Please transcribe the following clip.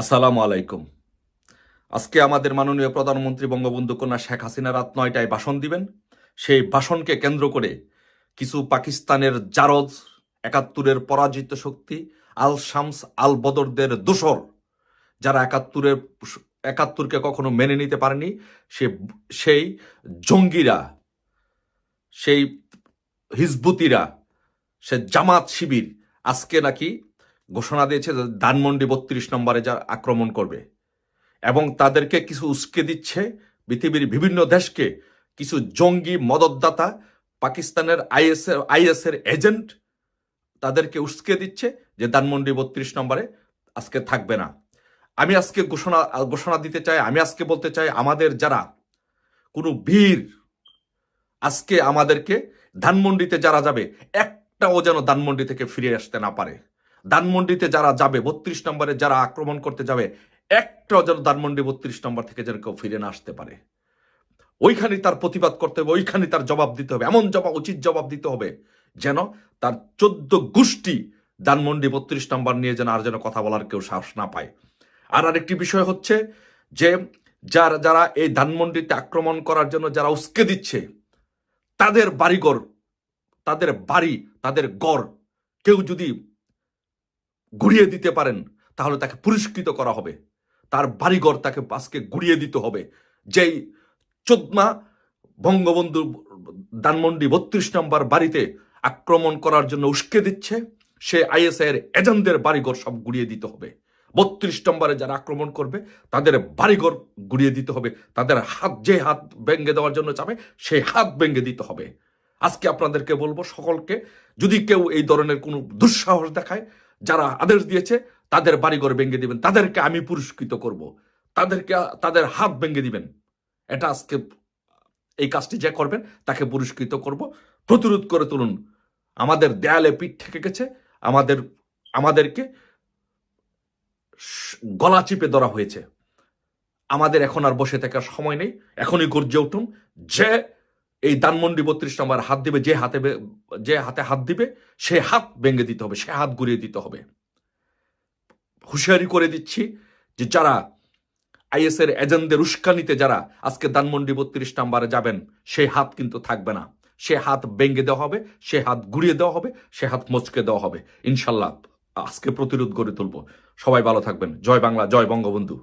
আসসালামু আলাইকুম। আজকে আমাদের মাননীয় প্রধানমন্ত্রী বঙ্গবন্ধু কন্যা শেখ হাসিনা রাত নয়টায় ভাষণ দিবেন। সেই ভাষণকে কেন্দ্র করে কিছু পাকিস্তানের জারজ, একাত্তরের পরাজিত শক্তি আল শামস আল বদরদের দোসর যারা একাত্তরের একাত্তরকে কখনো মেনে নিতে পারেনি, সে, সেই জঙ্গিরা, সেই হিজবুতিরা, সে জামাত শিবির, আজকে নাকি ঘোষণা দিয়েছে ধানমন্ডি বত্রিশ নম্বরে যা আক্রমণ করবে। এবং তাদেরকে কিছু উস্কে দিচ্ছে পৃথিবীর বিভিন্ন দেশকে। কিছু জঙ্গি মদতদাতা, পাকিস্তানের আইএস এর আইএস এর এজেন্ট তাদেরকে উস্কে দিচ্ছে যে ধানমন্ডি বত্রিশ নম্বরে আজকে থাকবে না। আমি আজকে ঘোষণা ঘোষণা দিতে চাই, আমি আজকে বলতে চাই আমাদের যারা কোনো বীর আজকে আমাদেরকে ধানমন্ডিতে যারা যাবে, একটাও যেন ধানমন্ডি থেকে ফিরে আসতে না পারে। ধানমন্ডিতে যারা যাবে, বত্রিশ নম্বরে যারা আক্রমণ করতে যাবে, একটাও যেন ধানমন্ডি বত্রিশ নম্বর থেকে যেন কেউ ফিরে না আসতে পারে। ওইখানে তার প্রতিবাদ করতে হবে ওইখানে তার জবাব দিতে হবে, এমন জবাব, উচিত জবাব দিতে হবে যেন তার চোদ্দ গোষ্ঠী ধানমন্ডি বত্রিশ নম্বর নিয়ে যেন আর যেন কথা বলার কেউ সাহস না পায়। আর আরেকটি বিষয় হচ্ছে যে, যারা যারা এই ধানমন্ডিতে আক্রমণ করার জন্য যারা উস্কে দিচ্ছে, তাদের বাড়িঘর, তাদের বাড়ি, তাদের গড় কেউ যদি গুড়িয়ে দিতে পারেন, তাহলে তাকে পুরস্কৃত করা হবে। তার বাড়িঘর তাকে আজকে গুড়িয়ে দিতে হবে। যেই চোদ্মা বঙ্গবন্ধু দানমন্ডি বত্রিশ নম্বর বাড়িতে আক্রমণ করার জন্য উস্কে দিচ্ছে, সে আইএসআইয়ের এজেন্টদের বাড়িঘর সব গুড়িয়ে দিতে হবে। বত্রিশ নম্বরে যারা আক্রমণ করবে, তাদের বাড়িঘর গুড়িয়ে দিতে হবে। তাদের হাত, যে হাত ভেঙে দেওয়ার জন্য চাবে সেই হাত ভেঙে দিতে হবে। আজকে আপনাদেরকে বলব সকলকে, যদি কেউ এই ধরনের কোনো দুঃসাহস দেখায় যারা আদেশ দিয়েছে, তাদের বাড়িঘর ভেঙে দিবেন, তাদেরকে আমি পুরস্কৃত করব। তাদেরকে, তাদের হাত ভেঙে দিবেন। এটা আজকে এই কাজটি যে করবেন, তাকে পুরস্কৃত করব। প্রতিরোধ করে তুলুন। আমাদের দেয়ালে পিঠ ঠেকে গেছে, আমাদের, আমাদেরকে গলা চিপে ধরা হয়েছে। আমাদের এখন আর বসে থাকার সময় নেই। এখনই গর্জে উঠুন। যে এই দানমন্ডি বত্রিশ নম্বর হাত দিবে, যে হাতে যে হাতে হাত দিবে, সে হাত ভেঙে দিতে হবে, সে হাত ঘুরিয়ে দিতে হবে। হুঁশিয়ারি করে দিচ্ছি যে যারা আইএস এর এজেন্টদের উস্কানিতে যারা আজকে দানমন্ডি বত্রিশ নম্বরে যাবেন সেই হাত কিন্তু থাকবে না। সে হাত ভেঙে দেওয়া হবে, সে হাত ঘুরিয়ে দেওয়া হবে, সে হাত মচকে দেওয়া হবে। ইনশাল্লাহ আজকে প্রতিরোধ গড়ে তুলব। সবাই ভালো থাকবেন। জয় বাংলা, জয় বঙ্গবন্ধু।